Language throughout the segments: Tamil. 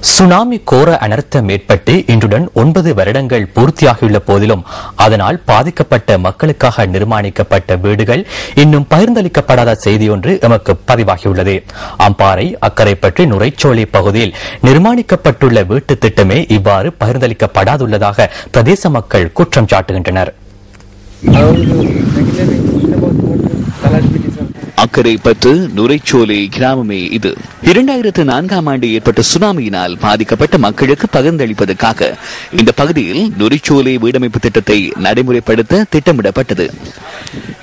சுனாமி கோர அனர்த்தம் ஏற்பட்டு இன்றுடன் ஒன்பது வருடங்கள் பூர்த்தியாகியுள்ள போதிலும் அதனால் பாதிக்கப்பட்ட மக்களுக்காக நிர்மாணிக்கப்பட்ட வீடுகள் இன்னும் பகிர்ந்தளிக்கப்படாத செய்தியொன்று எமக்கு பதிவாகியுள்ளது. அம்பாறை அக்கரைப்பற்று நுரைச்சோலை பகுதியில் நிர்மாணிக்கப்பட்டுள்ள வீட்டு திட்டமே இவ்வாறு பகிர்ந்தளிக்கப்படாதுள்ளதாக பிரதேச மக்கள் குற்றம் சாட்டுகின்றனர். அக்கறை பற்று நுரைச்சோலை கிராமமே இது. இரண்டாயிரத்து நான்காம் ஆண்டு ஏற்பட்ட சுனாமியினால் பாதிக்கப்பட்ட மக்களுக்கு பகிர்ந்தளிப்பதற்காக இந்த பகுதியில் நுரைச்சோலை வீடமைப்பு திட்டத்தை நடைமுறைப்படுத்த திட்டமிடப்பட்டது.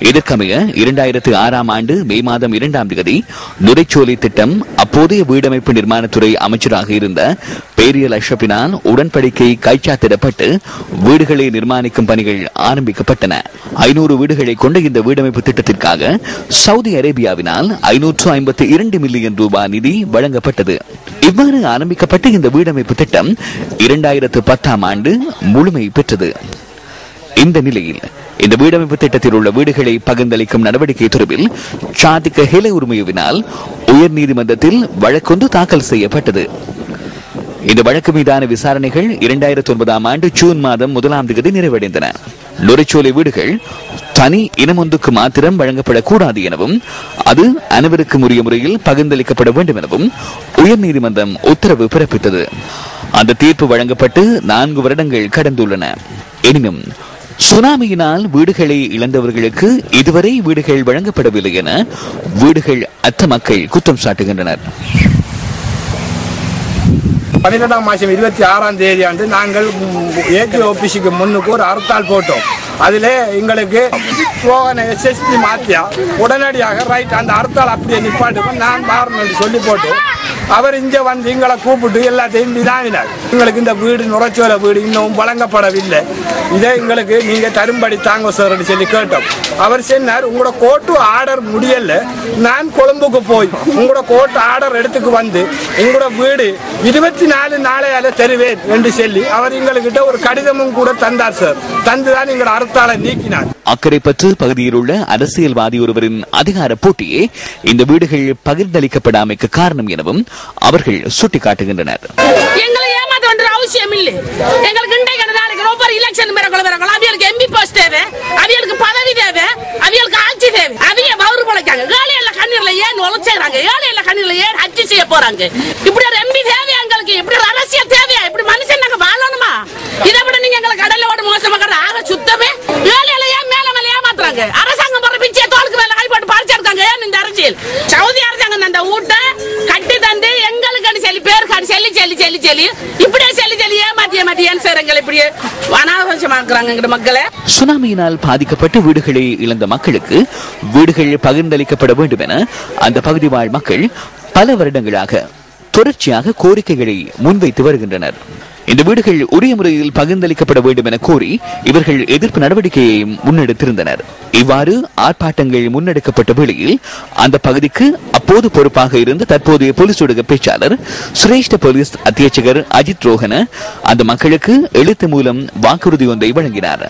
இதற்கமைய இரண்டாயிரத்து ஆறாம் ஆண்டு மே மாதம் இரண்டாம் தேதி நுரைச்சோலை திட்டம் அப்போதைய வீடமைப்பு நிர்மாணத்துறை அமைச்சராக இருந்த பேரியல் அஷப்பினால் உடன்படிக்கை கைச்சாத்திடப்பட்டு வீடுகளை நிர்மாணிக்கும் பணிகள் ஆரம்பிக்கப்பட்டன. ஐநூறு வீடுகளை கொண்ட இந்த வீடமைப்பு திட்டத்திற்காக சவுதி அரேபியாவினால் ஐநூற்று ஐம்பத்தி இரண்டு மில்லியன் ரூபாய் நிதி வழங்கப்பட்டது. இவ்வாறு ஆரம்பிக்கப்பட்ட இந்த வீடமைப்பு திட்டம் இரண்டாயிரத்து பத்தாம் ஆண்டு முழுமை பெற்றது. இந்த நிலையில் இந்த வீடமைப்பு திட்டத்தில் உள்ள வீடுகளை பகிர்ந்தளிக்கும் நடவடிக்கை தொடர்பில் சாதிக்க ஹில உரிமையுவினால் உயர்நீதிமன்றத்தில் வழக்கொன்று தாக்கல் செய்யப்பட்டது. இந்த வழக்கு மீதான விசாரணைகள் இரண்டாயிரத்தி ஒன்பதாம் ஆண்டு ஜூன் மாதம் முதலாம் தேதி நிறைவடைந்தன. நுரைச்சோலை வீடுகள் தனி இனமொன்றுக்கு மாத்திரம் வழங்கப்படக்கூடாது எனவும் அது அனைவருக்கும் உரிய முறையில் பகிர்ந்தளிக்கப்பட வேண்டும் எனவும் உயர்நீதிமன்றம் உத்தரவு பிறப்பித்தது. அந்த தீர்ப்பு வழங்கப்பட்டு நான்கு வருடங்கள் கடந்துள்ளன. எனினும் சுனாமியினால் வீடுகளை இழந்தவர்களுக்கு இதுவரை வீடுகள் வழங்கப்படவில்லை என வீடுகள் அத்த மக்கள் குற்றம் சாட்டுகின்றனர். பன்னிரெண்டாம் மாதம் இருபத்தி ஆறாம் தேதி ஆண்டு நாங்கள் ஏகே ஆபீஸுக்கு முன்னுக்கு ஒரு அறுத்தால் போட்டோம். அதில் எங்களுக்கு போகன எஸ்எஸ்பி மாத்தியா உடனடியாக ரைட் அந்த அறுத்தால் அப்படியே நிப்பாட்டுக்கும் நான் மாறணும் சொல்லி போட்டு அவர் இங்கே வந்து எங்களை கூப்பிட்டு எல்லாத்தையும் வினாவினார். எங்களுக்கு இந்த வீடு நுரைச்சோல வீடு இன்னும் வழங்கப்படவில்லை. இதை எங்களுக்கு நீங்க தரும்படி தாங்க சார் சொல்லி கேட்டோம். அவர் சொன்னார் உங்களோட கோர்ட்டு ஆர்டர் முடியல. நான் கொழும்புக்கு போய் உங்களோட கோர்ட் ஆர்டர் எடுத்துக்கு வந்து உங்களோட வீடு இருபத்தி நாலு நாளையால தருவேன் என்று சொல்லி அவர் எங்களுக்கிட்ட ஒரு கடிதமும் கூட தந்தார் சார் தந்துதான் எங்களோட அறுத்தாலை நீக்கினார். அக்கரைப்பற்று பகுதியில் உள்ள அரசியல்வாதி ஒருவரின் அதிகார போட்டியே இந்த வீடுகள் பகிர்ந்தளிக்கப்படாமைக்கு காரணம் எனவும் அவர்கள் சுட்டிக்காட்டுகின்றனர். எங்களை அவசியம் இல்லை. எங்களுக்கு இன்றைக்கு நாளைக்கு ஒவ்வொரு எலெக்ஷன் மேற்கொள்ள வரவங்க அவியலுக்கு எம்பி போஸ்ட் தேவை அவங்களுக்கு பதவி தேவை அவங்களுக்கு ஆட்சி தேவை. அவிய வவுறு பழைக்காங்க. ஏழையில கண்ணீர்ல ஏன் உழைச்சாங்க ஏழையில கண்ணீர்ல ஏன் ஹஜ்ஜி செய்ய போறாங்க? இப்படி ஒரு எம்பி தேவையா எங்களுக்கு இப்படி ஒரு அரசியல் தேவையா? இப்படி மனுஷன் நாங்க வாழணுமா? இதை விட நீங்க எங்களை கடல்ல ஓட மோசமாக ஆக சுத்தமே ஏழையில ஏன் மேல இருக்காங்க அரசாங்கம் போற பிச்சையை தோலுக்கு மேல கை போட்டு பறிச்சிருக்காங்க ஏன் இந்த அரசியல்? சவுதி அரசாங்கம் அந்த வீட்டை கட்டி தந்து எங்களுக்கு சொல்லி பேருக்கு சொல்லி சொல்லி சொல்லி சொல்லி. இப்படியே சொல்லி சொல்லி ஏமாத்தி ஏமாத்தி ஏன் சார் எங்களை இப்படி அனாவசியமாக்குறாங்க எங்க மக்களை? சுனாமியினால் பாதிக்கப்பட்டு வீடுகளை இழந்த மக்களுக்கு வீடுகள் பகிர்ந்தளிக்கப்பட வேண்டும் என அந்த பகுதி வாழ் மக்கள் பல வருடங்களாக தொடர்ச்சியாக கோரிக்கைகளை முன்வைத்து வருகின்றனர். இந்த வீடுகள் உரிய முறையில் பகிர்ந்தளிக்கப்பட வேண்டும் என கோரி இவர்கள் எதிர்ப்பு நடவடிக்கையை முன்னெடுத்திருந்தனர். இவ்வாறு ஆர்ப்பாட்டங்கள் முன்னெடுக்கப்பட்ட வேளையில் அந்த பகுதிக்கு அப்போது பொறுப்பாக இருந்த தற்போதைய போலீஸ் ஊடக பேச்சாளர் சிரேஷ்ட போலீஸ் அத்தியட்சகர் அஜித் ரோஹன அந்த மக்களுக்கு எழுத்து மூலம் வாக்குறுதி ஒன்றை வழங்கினார்.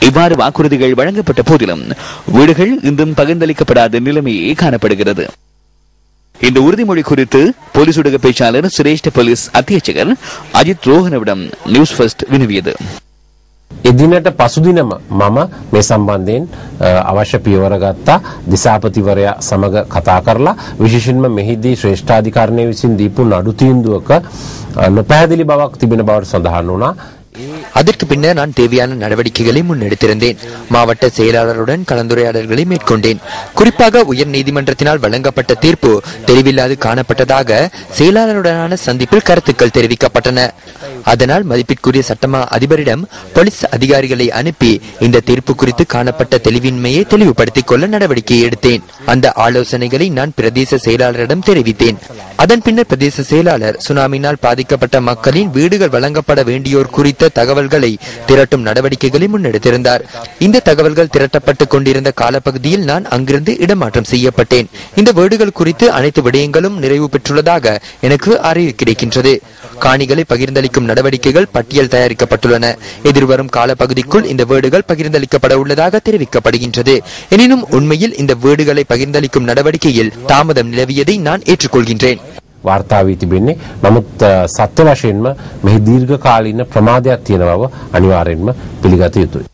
இவ்வாறு வாக்குறுதிகள் வழங்கப்பட்ட போதிலும் வீடுகள் இன்றும் பகிர்ந்தளிக்கப்படாத நிலைமையே காணப்படுகிறது. இந்த உறுதிமொழி குறித்து போலீஸ் ஊடக பேச்சாளர் சிரேஷ்ட போலீஸ் அத்தியட்சகர் அஜித் ரோஹனவிடம் நியூஸ் ஃபர்ஸ்ட் வினவியது එදිනට පසුදිනම මම මේ සම්බන්ධයෙන් අ, අවශ්‍ය පියවර ගත්තා දිසාපතිවරයා සමග කතා කරලා විශේෂයෙන්ම මෙහිදී ශ්‍රේෂ්ඨාධිකරණය විසින් දීපු නඩු තීන්දුවක අ, නොපැහැදිලි බවක් තිබෙන බවට සඳහන් වුණා. அதற்கு பின்னர் நான் தேவையான நடவடிக்கைகளை முன்னெடுத்திருந்தேன். மாவட்ட செயலாளருடன் கலந்துரையாடல்களை மேற்கொண்டேன். குறிப்பாக உயர் நீதிமன்றத்தினால் வழங்கப்பட்ட தீர்ப்பு தெளிவில்லாது காணப்பட்டதாக செயலாளருடனான சந்திப்பில் கருத்துக்கள் தெரிவிக்கப்பட்டன. அதனால் மதிப்பிற்குரிய சட்டமா அதிபரிடம் போலீஸ் அதிகாரிகளை அனுப்பி இந்த தீர்ப்பு குறித்து காணப்பட்ட தெளிவின்மையை தெளிவுபடுத்திக் கொள்ள நடவடிக்கை எடுத்தேன். அந்த ஆலோசனைகளை நான் பிரதேச செயலாளரிடம் தெரிவித்தேன். அதன் பின்னர் பிரதேச செயலாளர் சுனாமினால் பாதிக்கப்பட்ட மக்களின் வீடுகள் வழங்கப்பட வேண்டியோர் குறித்த தகவல்களை திரட்டும் நடவடிக்கைகளை முன்னெடுத்திருந்தார். இந்த தகவல்கள் திரட்டப்பட்டுக் கொண்டிருந்த காலப்பகுதியில் நான் அங்கிருந்து இடமாற்றம் செய்யப்பட்டேன். இந்த வீடுகள் குறித்து அனைத்து விடயங்களும் நிறைவு பெற்றுள்ளதாக எனக்கு அறிவு கிடைக்கின்றது. காணிகளை பகிர்ந்தளிக்கும் நடவடிக்கைகள் பட்டியல் தயாரிக்கப்பட்டுள்ளன. எதிர்வரும் காலப்பகுதிக்குள் இந்த வீடுகள் பகிர்ந்தளிக்கப்பட உள்ளதாக தெரிவிக்கப்படுகின்றது. எனினும் உண்மையில் இந்த வீடுகளை பகிர்ந்தளிக்கும் நடவடிக்கையில் தாமதம் நிலவியதை நான் ஏற்றுக்கொள்கின்றேன் වාර්තා වී තිබෙන්නේ. නමුත් අ, සත්‍ය වශයෙන්ම මෙහි දීර්ඝකාලීන ප්‍රමාදයක් තියෙන බව අනිවාර්යෙන්ම පිළිගත යුතුයි.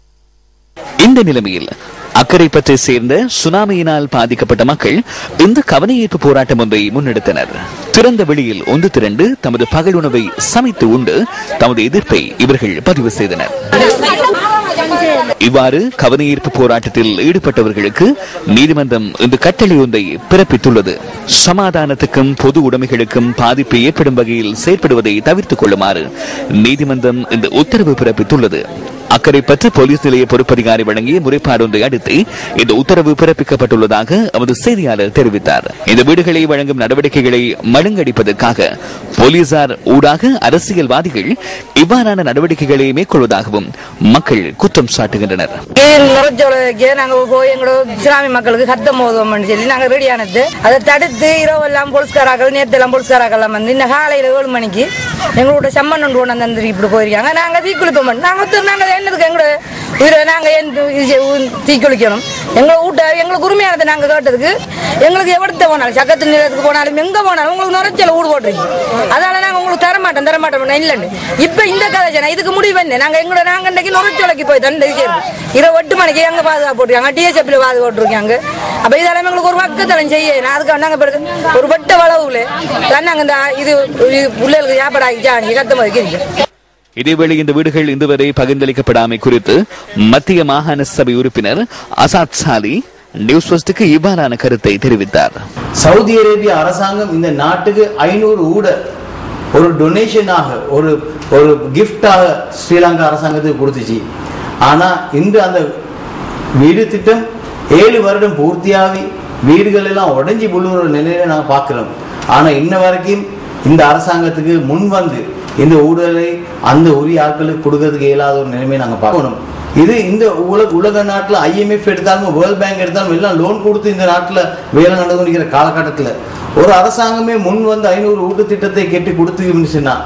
இந்த நிலைமையில் அக்கரைப்பற்றை சேர்ந்த சுனாமியினால் பாதிக்கப்பட்ட மக்கள் இந்த கவனஈர்ப்பு போராட்டம் ஒன்றை முன்னெடுத்தனர் திறந்த வெளியில் ஒன்று திரண்டு தமது பகல் உணவை சமைத்து உண்டு தமது எதிர்ப்பை இவர்கள் பதிவு செய்தனர் இவ்வாறு கவனஈர்ப்பு போராட்டத்தில் ஈடுபட்டவர்களுக்கு நீதிமன்றம் இந்த கட்டளை ஒன்றை பிறப்பித்துள்ளது. சமாதானத்துக்கும் பொது உடைமைகளுக்கும் பாதிப்பு ஏற்படும் வகையில் செயற்படுவதை தவிர்த்துக் கொள்ளுமாறு நீதிமன்றம் இந்த உத்தரவு பிறப்பித்துள்ளது. அக்கரைப்பற்று போலீஸ் நிலைய பொறுப்பதிகாரி வழங்கிய முறைப்பாடு ஒன்றை அடுத்து இந்த உத்தரவு பிறப்பிக்கப்பட்டுள்ளதாக எமது செய்தியாளர் தெரிவித்தார். இந்த வீடுகளை வழங்கும் நடவடிக்கைகளை மழுங்கடிப்பதற்காக போலீசார் ஊடாக அரசியல்வாதிகள் இவ்வாறான நடவடிக்கைகளை மேற்கொள்வதாகவும் மக்கள் குற்றம் சாட்டுகின்றனர். நாங்க எங்களோட மக்களுக்கு சத்தம் போதும் சொல்லி நாங்க ரெடியானது அதை தடுத்து இரவெல்லாம் போலீஸ்காராக்கள் நேற்று எல்லாம் போலீஸ்காராக்கள் வந்து இந்த காலையில ஏழு மணிக்கு எங்களோட சம்மன் ஒன்று கொண்டு இப்படி போயிருக்காங்க. நாங்க தீக்குளிப்போம். நாங்க நாங்க என்னதுக்கு எங்களை உயிரை நாங்கள் ஏன் இது தீக்குளிக்கணும்? எங்களை வீட்டை எங்களுக்கு உரிமையானதை நாங்கள் கேட்டதுக்கு எங்களுக்கு எவ்வளத்த போனாலும் சக்கத்து நிலையத்துக்கு போனாலும் எங்கே போனாலும் உங்களுக்கு நுரைச்சல வீடு போட்டுருக்கீங்க அதனால் நாங்கள் உங்களுக்கு தரமாட்டோம் மாட்டோம் இல்லைன்னு இப்போ இந்த கதை இதுக்கு முடிவு என்ன? நாங்கள் எங்களோட நாங்கள் இன்றைக்கு நுரைச்சோலைக்கு போய் தண்டு இரவு எட்டு மணிக்கு எங்கே பாதுகாப்பு போட்டுருக்காங்க? டிஎஸ்எப்ல பாதுகாப்பு போட்டிருக்காங்க அப்போ இதெல்லாம் எங்களுக்கு ஒரு பக்கத்தலம் செய்ய அதுக்கு நாங்கள் பிறகு ஒரு வட்ட வளவுல தான் நாங்க இந்த இது இது பிள்ளைகளுக்கு வியாபாரம் ஆகி ஜானி கத்த மாதிரி இதேவேளை இந்த வீடுகள் இதுவரை பகிர்ந்தளிக்கப்படாமை குறித்து மத்திய மாகாண சபை உறுப்பினர் அசாத் சாலி நியூஸ் ஃபர்ஸ்டுக்கு இவ்வாறான கருத்தை தெரிவித்தார். சவுதி அரேபிய அரசாங்கம் இந்த நாட்டுக்கு ஐநூறு ஊட ஒரு டொனேஷனாக ஒரு ஒரு கிஃப்டாக ஸ்ரீலங்கா அரசாங்கத்துக்கு கொடுத்துச்சு. ஆனா இன்று அந்த வீடு திட்டம் ஏழு வருடம் பூர்த்தியாகி வீடுகள் எல்லாம் உடஞ்சி விழுகிற நிலையில நாங்கள் பார்க்குறோம். ஆனால் இன்ன வரைக்கும் இந்த அரசாங்கத்துக்கு முன் வந்து இந்த ஊழலை அந்த உரிய ஆட்களுக்கு கொடுக்கறதுக்கு இயலாத ஒரு நிலைமையை நாங்கள் பார்க்கணும். இது இந்த உலக உலக நாட்டில் ஐஎம்எஃப் எடுத்தாலும் வேர்ல்ட் பேங்க் எடுத்தாலும் எல்லாம் லோன் கொடுத்து இந்த நாட்டில் வேலை நடந்துக்கிற காலகட்டத்தில் ஒரு அரசாங்கமே முன் வந்து ஐநூறு ஊட்டு திட்டத்தை கெட்டி கொடுத்துச்சுன்னா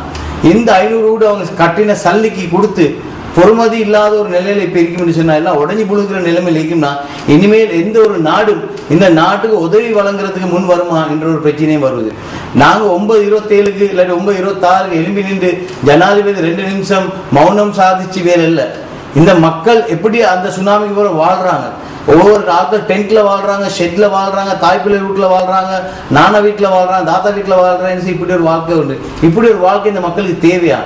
இந்த ஐநூறு வீடு அவங்க கட்டின சல்லிக்கு கொடுத்து பொறுமதி இல்லாத ஒரு நிலையில இப்ப இருக்கும்னு சொன்னா எல்லாம் உடஞ்சி புழுக்கிற நிலைமையில் இருக்கும்னா இனிமேல் எந்த ஒரு நாடும் இந்த நாட்டுக்கு உதவி வழங்குறதுக்கு முன் வருமா என்ற ஒரு பிரச்சனையும் வருது நாங்க ஒன்பது இருபத்தேழுக்கு இல்லாட்டி ஒன்பது இருபத்தாறுக்கு எலும்பி நின்று ஜனாதிபதி ரெண்டு நிமிஷம் மௌனம் சாதிச்சு வேலை இல்லை. இந்த மக்கள் எப்படி அந்த சுனாமிக்கு போற வாழ்றாங்க? ஒவ்வொரு ஆட்கள் டென்ட்ல வாழ்றாங்க ஷெட்ல வாழ்றாங்க தாய்ப்பிள்ளை வீட்டில் வாழ்றாங்க நானா வீட்டில் வாழ்றாங்க தாத்தா வீட்டுல வாழ்றாங்கன்னு இப்படி ஒரு வாழ்க்கை உண்டு. இப்படி ஒரு வாழ்க்கை இந்த மக்களுக்கு தேவையா?